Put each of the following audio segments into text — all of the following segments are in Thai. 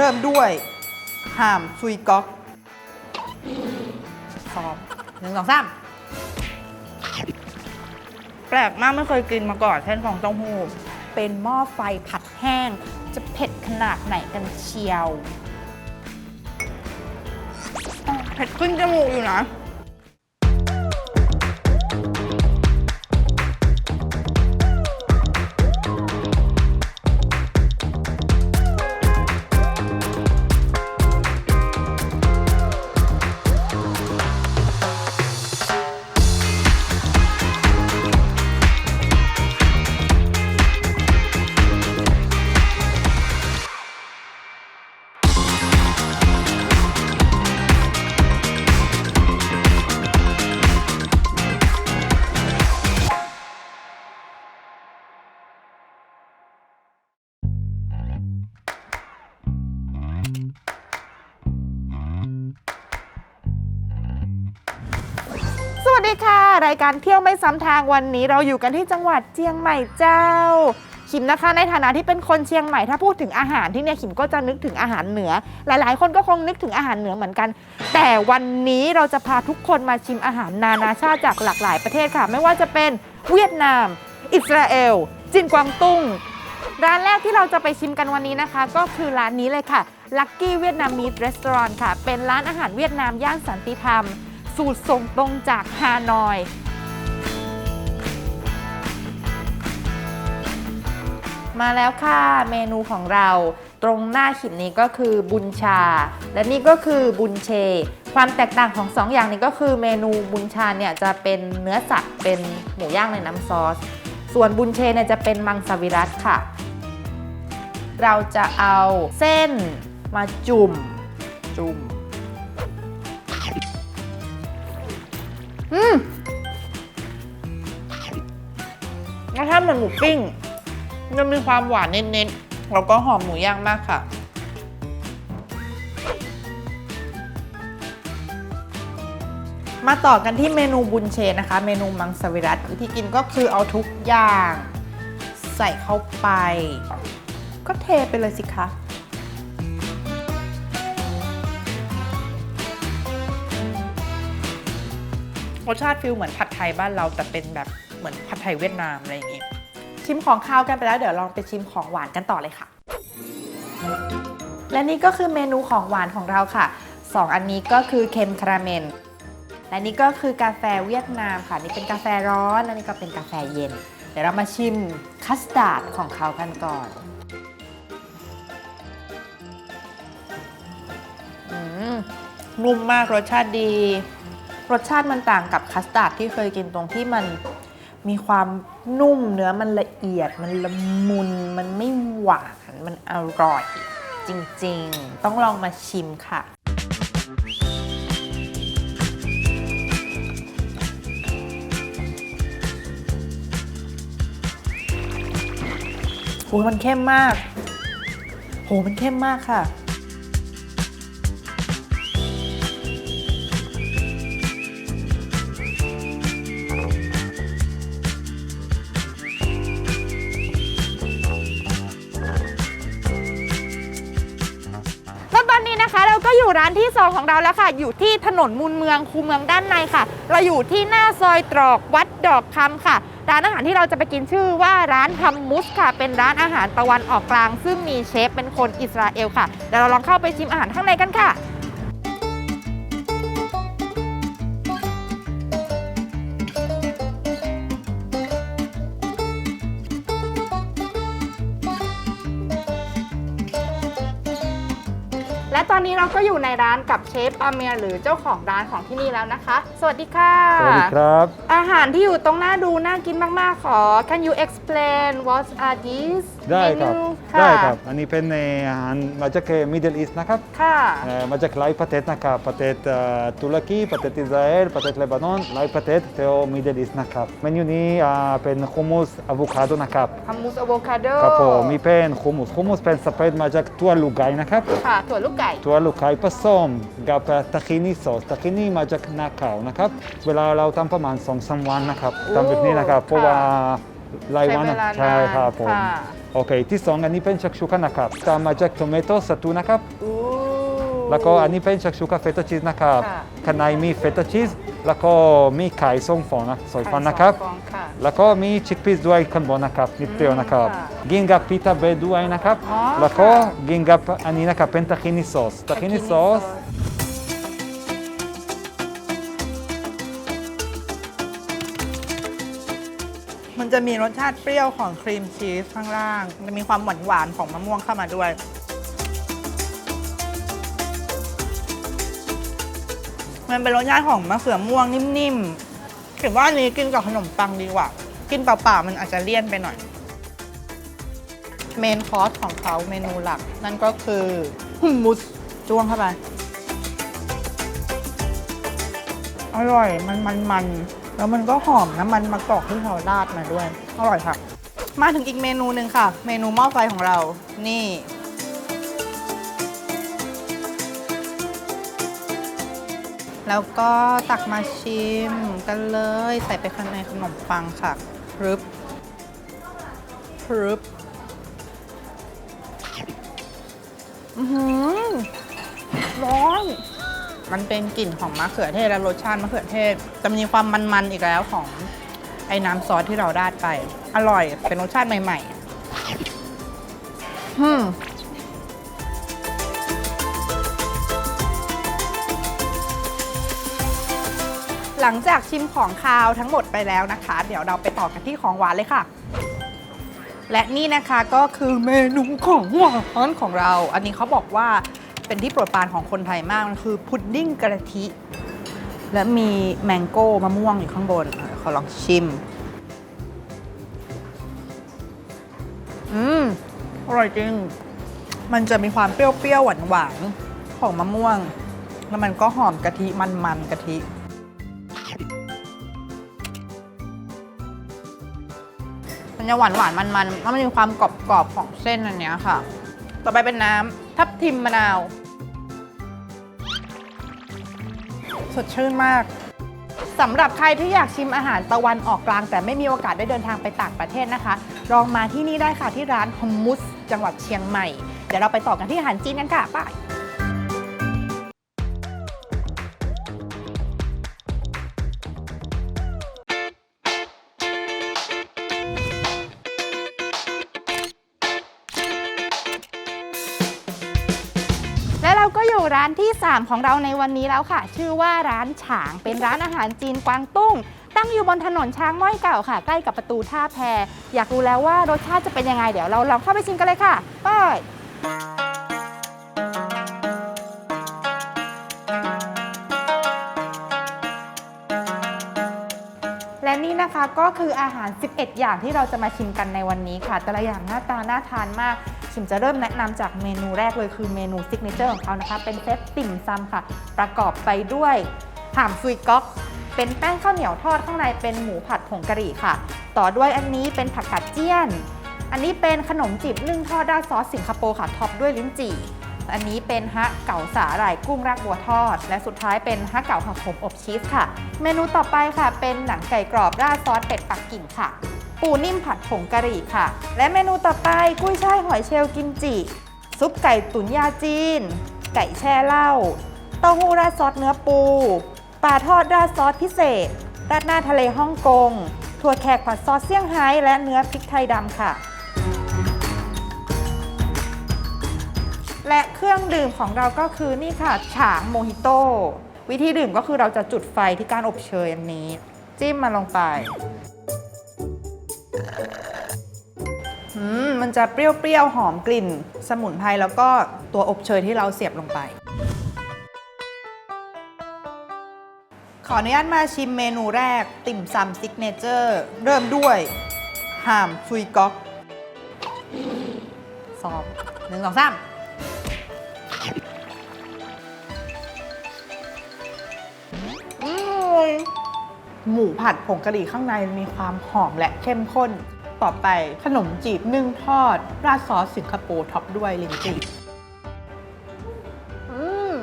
เริ่มด้วยห่ามซุยก๊อกพร้อมหนึ่งสองสามแปลกมากไม่เคยกินมาก่อนเส้นฟองเต้าหู้เป็นหม้อไฟผัดแห้ง จะเผ็ดขนาดไหนกันเชียว เผ็ดขึ้นจมูกอยู่นะ ดีค่ะ รายการเที่ยวไม่ซ้ำทางวันนี้ เราอยู่กันที่จังหวัดเชียงใหม่เจ้า ขิมนะคะในฐานะที่เป็นคนเชียงใหม่ถ้าพูดถึงอาหารที่เนี่ยขิมก็จะนึกถึงอาหารเหนือ หลายๆ คนก็คงนึกถึงอาหารเหนือเหมือนกัน แต่วันนี้เราจะพาทุกคนมาชิมอาหารนานาชาติจากหลากหลายประเทศค่ะ ไม่ว่าจะเป็นเวียดนาม อิสราเอลจินกวางตุ้งร้านแรกที่เราจะไปชิมกันวันนี้นะคะ ก็คือร้านนี้เลยค่ะ Lucky Vietnamese Restaurant ค่ะ เป็นร้านอาหารเวียดนามย่านสันติธรรม สูตรส่งตรงจากฮานอย มาแล้วค่ะเมนูของเราตรงหน้าขิมนี้ก็คือบุญชา และนี่ก็คือบุญเช ความแตกต่างของสองอย่างนี้ก็คือเมนูบุญชาเนี่ยจะเป็นเนื้อสัตว์เป็นหมูย่างในน้ำซอส ส่วนบุญเชเนี่ยจะเป็นมังสวิรัตค่ะ เราจะเอาเส้นมาจุ่มจุ่ม อืมรสชาติเหมือนหมูปิ้งมันมีความหวานเน้นๆ แล้วก็หอมหมูย่างมากค่ะมาต่อกันที่เมนูบุญเชนนะคะ เมนูมังสวิรัตวิธีกินก็คือเอาทุกอย่าง ใส่เข้าไป ก็เทไปเลยสิคะ รสชาติฟิลเหมือนผัดไทยบ้านเราแต่เป็นแบบเหมือนผัดไทยเวียดนามอะไรอย่างงี้ชิมของข้าวกันไปแล้วเดี๋ยวลองไปชิมของหวานกันต่อเลยค่ะ และนี่ก็คือเมนูของหวานของเราค่ะ 2 อันนี้ก็คือเค็มคาราเมลและนี่ก็คือกาแฟเวียดนามค่ะ นี่เป็นกาแฟร้อนและนี่ก็เป็นกาแฟเย็น เดี๋ยวเรามาชิมคัสตาร์ดของเขากันก่อนอืมนุ่มมากรสชาติดี รสชาติมันต่างกับคัสตาร์ดที่เคยกินตรงที่มันมีความนุ่มเนื้อมันละเอียด มันละมุน มันไม่หวาน มันอร่อย จริงๆ ต้องลองมาชิมค่ะ โหมันเข้มมาก โหมันเข้มมากค่ะ อยู่ร้านที่ 2 ของเราแล้วค่ะ อยู่ที่ถนนมูลเมืองคูเมืองด้านในค่ะ เราอยู่ที่หน้าซอยตรอกวัดดอกคำค่ะ ร้านอาหารที่เราจะไปกินชื่อว่าร้านฮัมมุสค่ะ เป็นร้านอาหารตะวันออกกลาง ซึ่งมีเชฟเป็นคนอิสราเอลค่ะเดี๋ยวเราลองเข้าไปชิมอาหารข้างในกันค่ะ และตอนนี้เราก็อยู่ในร้านกับเชฟอาเมียหรือเจ้าของร้านของที่นี่แล้วนะคะ สวัสดีค่ะ สวัสดีครับ อาหารที่อยู่ตรงหน้าดูน่ากินมาก ๆ ขอ Can you explain what are these ได้ครับ menu ะได้ครับ อันนี้เป็นเอ่ออาหารมาจากมิดเดิลอีสต์นะครับค่ะ เอ่อมาจากหลายประเทศนะครับประเทศเอ่อตุรกีประเทศอิสราเอลประเทศเลบานอนหลายประเทศเที่ยวมิดเดิลอีสต์นะครับเมนูนี้อ่าเป็นฮูมูสอะโวคาโดนะครับฮัมมูสอะโวคาโดครับผมมีเป็นฮูมูสฮูมูสเป็นสเปรดมาจากตัวลูกไก่นะครับ ค่ะถั่วลูกไก่ตัวลูกไก่ผสมกับตะคินีซอสตะคินีมาจากนาคาวนะครับ เวลาเราทำประมาณ2-3วันนะครับโอ้ทำแบบนี้นะครับ เพราะค่ะว่าหลายวันใช้เวลาใช่นานครับผมค่ะโอเค ที่สองอันนี้เป็นชักชูกานะครับตามมาจากโทเมโต้สตูนะครับอู้แล้วก็อันนี้เป็นชักชูกาเฟต a ชีสนะครับค่ะข้างในมีเฟต a ชีส แล้วก็มีไข่สองฟองนะสองฟองนะครับไข่สองฟองค่ะแล้วก็มีชิคพีซด้วยข้างบนนะครับนิดเดียวนะครับค่ะกินกับพิตาเบรดด้วยนะครับอ๋อแล้วก็ค่ะกินกับอันนี้นะครับเป็นตาคินิซอสตาคินิซอสมันจะมีรสชาติเปรี้ยวของครีมชีสข้างล่างมันมีความหวานหวานๆของมะม่วงเข้ามาด้วย มันเป็นรสชาติของมะเขือม่วงนิ่มๆคิดว่าอันนี้กินกับขนมปังดีกว่า กินเปล่าๆมันอาจจะเลี่ยนไปหน่อย เมนคอร์สของเขาเมนูหลัก นั่นก็คือมุสจ้วงเข้าไป อร่อยมันมันมันแล้วมันก็หอมน้ำมันมะกอกที่เขาราดมาด้วย อร่อยค่ะ มาถึงอีกเมนูหนึ่งค่ะ เมนูหม้อไฟของเรา นี่ แล้วก็ตักมาชิมกันเลย ใส่ไปข้างในขนมปังค่ะพรึบพรึบอือหือร้อน มันเป็นกลิ่นของมะเขือเทศและรสชาติมะเขือเทศจะมีความมันๆอีกแล้วของไอ้น้ำซอสที่เราราดไป อร่อย เป็นรสชาติใหม่ๆ อืม หลังจากชิมของคาวทั้งหมดไปแล้วนะคะ เดี๋ยวเราไปต่อกันที่ของหวานเลยค่ะ และนี่นะคะก็คือเมนูของหวานของเรา อันนี้เขาบอกว่าเป็นที่โปรดปรานของคนไทยมากมันคือพุดดิ้งกะทิ และมีแมงโก้มะม่วงอยู่ข้างบนเขอลองชิม อืมอร่อยจริง มันจะมีความเปรี้ยวๆหวานๆของมะม่วง แล้วมันก็หอมกะทิมันๆกะทิ จะหวานหวานมันมันแล้วมันมีความกรอบๆของเส้นอันเนี้ยค่ะ ต่อไปเป็นน้ำทับทิมมะนาว สดชื่นมากสำหรับใครที่อยากชิมอาหารตะวันออกกลาง แต่ไม่มีโอกาสได้เดินทางไปต่างประเทศนะคะ ลองมาที่นี่ได้ค่ะที่ร้านฮอมมุสจังหวัดเชียงใหม่ เดี๋ยวเราไปต่อกันที่อาหารจีนกันค่ะ ไป 3 ของเราในวันนี้แล้วค่ะ ชื่อว่าร้านฉางเป็นร้านอาหารจีนกวางตุ้ง ตั้งอยู่บนถนนช้างม้อยเก่าค่ะ ใกล้กับประตูท่าแพ อยากรู้แล้วว่ารสชาติจะเป็นยังไงเดี๋ยวเราลองเข้าไปชิมกันเลยค่ะไป นี่นะคะก็คืออาหาร 11 อย่างที่เราจะมาชิมกันในวันนี้ค่ะ แต่ละอย่างหน้าตาน่าทานมาก ชิมจะเริ่มแนะนำจากเมนูแรกเลยคือเมนูซิกเนเจอร์ของเขานะคะ เป็นเซตติ่มซำค่ะ ประกอบไปด้วยห่ามซุยก๊อกเป็นแป้งข้าวเหนียวทอดข้างในเป็นหมูผัดผงกะหรี่ค่ะ ต่อด้วยอันนี้เป็นผักกาดเจี้ยน อันนี้เป็นขนมจีบนึ่งทอดราดซอสสิงคโปร์ค่ะท็อปด้วยลิ้นจี่ อันนี้เป็นฮะเก๋าสาหร่ายกุ้งรากบัวทอด และสุดท้ายเป็นฮะเก๋าผักขมอบชีสค่ะ เมนูต่อไปค่ะ เป็นหนังไก่กรอบราดซอสเป็ดปักกิ่งค่ะ ปูนิ่มผัดผงกะหรี่ค่ะ และเมนูต่อไปกุ้ยช่ายหอยเชลล์กิมจิ ซุปไก่ตุ๋นยาจีน ไก่แช่เหล้าเต้าหู้ราดซอสเนื้อปู ปลาทอดราดซอสพิเศษราดหน้าทะเลฮ่องกงถั่วแขกผัดซอสเซี่ยงไฮ้และเนื้อพริกไทยดำค่ะ และเครื่องดื่มของเราก็คือนี่ค่ะฉางโมฮิโต้วิธีดื่มก็คือเราจะจุดไฟที่การอบเชยอันนี้ จิ้มมันลงไปมมันจะเปรี้ยวๆ หอมกลิ่น สมุนไพรแล้วก็ตัวอบเชยที่เราเสียบลงไป ขออนุญาตมาชิมเมนูแรกติ่มซำซิกเนเจอร์เริ่มด้วยห่ามซุยก๊อกสองหนึ่งสองสาม หมูผัดผงกะหรี่ข้างในมีความหอมและเข้มข้น ต่อไปขนมจีบนึ่งทอด ราดซอสสิงคโปร์ท็อปด้วยลินจีอืม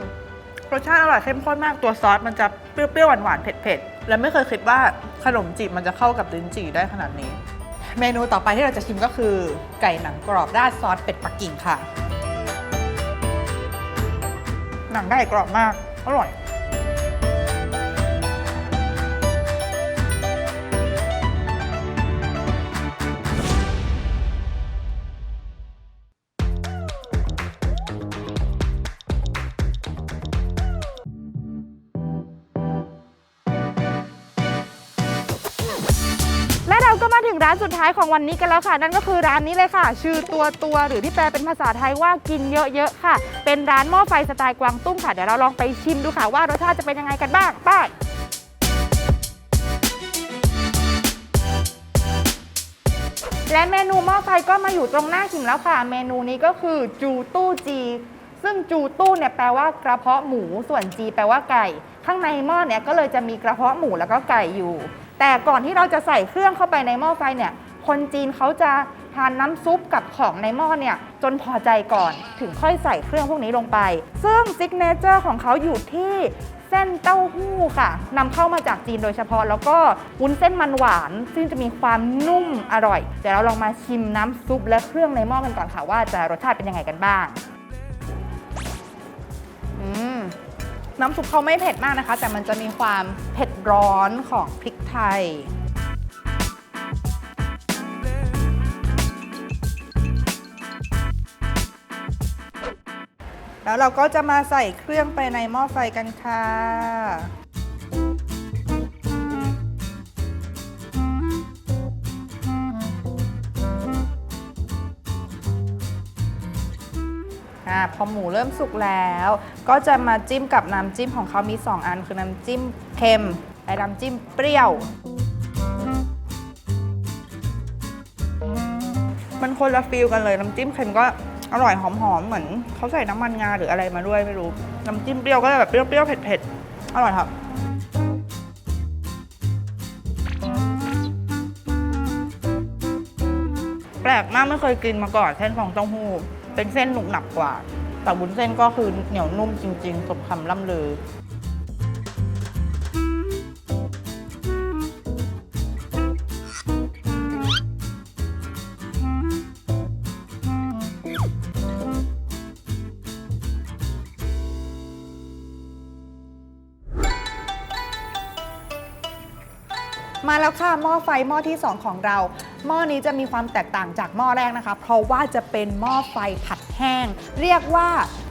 รสชาติอร่อยเข้มข้นมากตัวซอสมันจะเปรี้ยวๆหวานๆเผ็ดๆ และไม่เคยคิดว่าขนมจีบมันจะเข้ากับลิ้นจี่ได้ขนาดนี้แถเมนูต่อไปที่เราจะชิมก็คือ ไก่หนังกรอบราดซอสเป็ดปักกิ่งค่ะ หนังไก่กรอบมาก อร่อย และเราก็มาถึงร้านสุดท้ายของวันนี้กันแล้วค่ะ นั่นก็คือร้านนี้เลยค่ะ ชื่อตัวตัวหรือที่แปลเป็นภาษาไทยว่ากินเยอะๆค่ะ เป็นร้านหม้อไฟสไตล์กวางตุ้งค่ะ เดี๋ยวเราลองไปชิมดูค่ะว่ารสชาติจะเป็นยังไงกันบ้างไป้าและเมนูหม้อไฟก็มาอยู่ตรงหน้าขิมแล้วค่ะ เมนูนี้ก็คือจูตู้จี ซึ่งจูตู้เนี่ยแปลว่ากระเพาะหมูส่วนจี แปลว่าไก่ ข้างในหม้อเนี่ยก็เลยจะมีกระเพาะหมูแล้วก็ไก่อยู่ แต่ก่อนที่เราจะใส่เครื่องเข้าไปในหม้อไฟเนี่ย คนจีนเขาจะทานน้ำซุปกับของในหม้อเนี่ยจนพอใจก่อนถึงค่อยใส่เครื่องพวกนี้ลงไป ซึ่งซิกเนเจอร์ของเขาอยู่ที่เส้นเต้าหู้ค่ะนำเข้ามาจากจีนโดยเฉพาะ แล้วก็วุ้นเส้นมันหวาน ซึ่งจะมีความนุ่มอร่อย เดี๋ยวเราลองมาชิมน้ำซุปและเครื่องในหม้อกันก่อนค่ะว่าจะรสชาติเป็นยังไงกันบ้าง น้ำซุปเขาไม่เผ็ดมากนะคะ แต่มันจะมีความเผ็ดร้อนของพริกไทย แล้วเราก็จะมาใส่เครื่องไปในหม้อไฟกันค่ะ พอหมูเริ่มสุกแล้ว ก็จะมาจิ้มกับน้ำจิ้มของเขามี 2 อัน คือน้ำจิ้มเค็มและน้ำจิ้มเปรี้ยว มันคนละฟิลกันเลยน้ำจิ้มเค็มก็อร่อยหอมๆเหมือนเขาใส่น้ำมันงาหรืออะไรมาด้วยไม่รู้น้ำจิ้มเปรี้ยวก็จะแบบเปรี้ยวๆเผ็ดๆอร่อยครับแปลกมากไม่เคยกินมาก่อนเส้นฟองเต้าหู้ เป็นเส้นหนุบหนับกว่า แต่วุ้นเส้นก็คือเหนียวนุ่มจริงๆสมคำล่ำลือมาแล้วค่ะหม้อไฟหม้อที่ 2 ของเรา หม้อนี้จะมีความแตกต่างจากหม้อแรกนะคะ เพราะว่าจะเป็นหม้อไฟผัดแห้ง เรียกว่า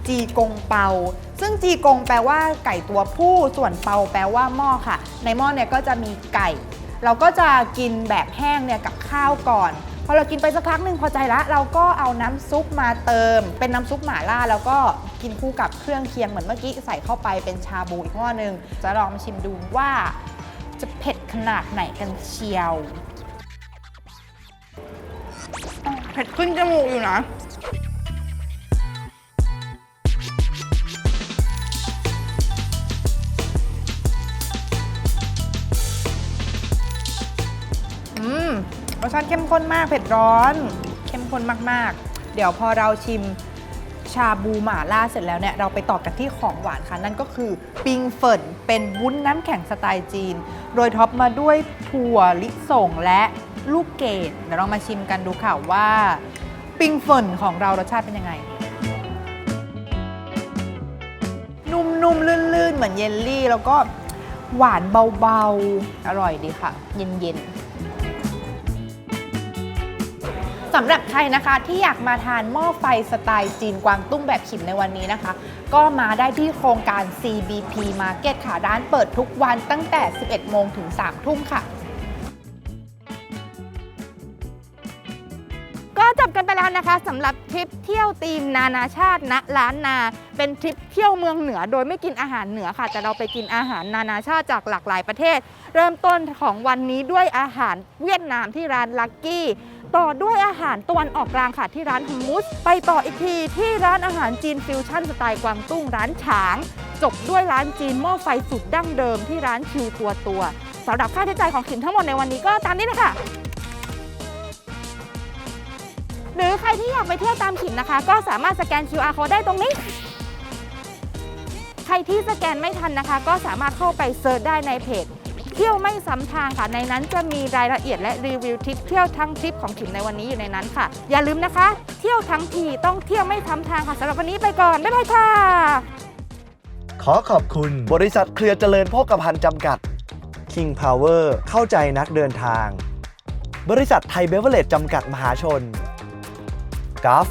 จีกงเปา ซึ่งจีกงแปลว่าไก่ตัวผู้ส่วนเปาแปลว่าหม้อค่ะ ในหม้อเนี่ยก็จะมีไก่ เราก็จะกินแบบแห้งเนี่ยกับข้าวก่อนพอเรากินไปสักพักหนึ่งพอใจละเราก็เอาน้ำซุปมาเติม เป็นน้ำซุปหม่าล่า แล้วก็กินคู่กับเครื่องเคียงเหมือนเมื่อกี้ใส่เข้าไปเป็นชาบูอีกหม้อหนึ่งจะลองมาชิมดูว่า จะเผ็ดขนาดไหนกันเชียว เผ็ดขึ้นจมูกอยู่นะ อืมรสชาติเข้มข้นมาก เผ็ดร้อน เข้มข้นมาก ๆ เดี๋ยวพอเราชิมชาบูหม่าล่าเสร็จแล้วเนี่ย เราไปต่อกันที่ของหวานค่ะ นั่นก็คือปิงเฟินเป็นวุ้นน้ำแข็งสไตล์จีน โดยท็อปมาด้วยถั่วลิสงและ ลูกเกดเดี๋ยวเรามาชิมกันดูค่ะว่าปิงเฟินของเรารสชาติเป็นยังไง นุ่มๆ ลื่นๆ เหมือนเยลลี่ แล้วก็หวานเบาๆ อร่อยดีค่ะ เย็นๆสำหรับใครนะคะที่อยากมาทานหม้อไฟสไตล์จีนกวางตุ้งแบบขิมในวันนี้นะคะ ก็มาได้ที่โครงการ CBP Market ค่ะ ร้านเปิดทุกวันตั้งแต่ 11 โมงถึง 3 ทุ่มค่ะ กันไปแล้วนะคะสำหรับทริปเที่ยวตีมนานาชาติณล้านนา เป็นทริปเที่ยวเมืองเหนือโดยไม่กินอาหารเหนือค่ะ แต่เราไปกินอาหารนานาชาติจากหลากหลายประเทศ เริ่มต้นของวันนี้ด้วยอาหารเวียดนามที่ร้านลักกี้ต่อด้วยอาหารตะวันออกกลางค่ะที่ร้านฮัมมุส ไปต่ออีกทีที่ร้านอาหารจีนฟิวชั่นสไตล์กวางตุ้งร้านฉาง จบด้วยร้านจีนหม้อไฟสุดดั้งเดิมที่ร้านชิวตัวตัวสำหรับค่าใช้จ่ายของขิมทั้งหมดในวันนี้ก็ตามนี้เลยค่ะ หรือใครที่อยากไปเที่ยวตามขิมนะคะ ก็สามารถสแกน QR code ได้ตรงนี้ ใครที่สแกนไม่ทันนะคะ ก็สามารถเข้าไปเซิร์ชได้ในเพจเที่ยวไม่ซ้ำทางค่ะในนั้นจะมีรายละเอียดและรีวิวทริปเที่ยวทั้งทริปของขิมในวันนี้อยู่ในนั้นค่ะ อย่าลืมนะคะ เที่ยวทั้งทีต้องเที่ยวไม่ซ้ำทางค่ะสำหรับวันนี้ไปก่อนบ๊ายบายค่ะ ขอขอบคุณบริษัทเครือเจริญโภคภัณฑ์จำกัด King Power เข้าใจนักเดินทาง บริษัทไทยเบเวอร์เลจจำกัดมหาชน กราฟ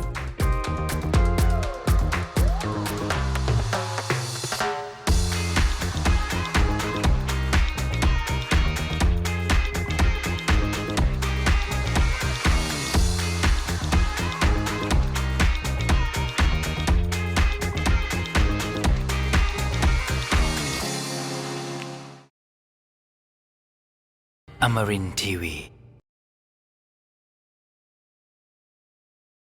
Amarin Tiwi.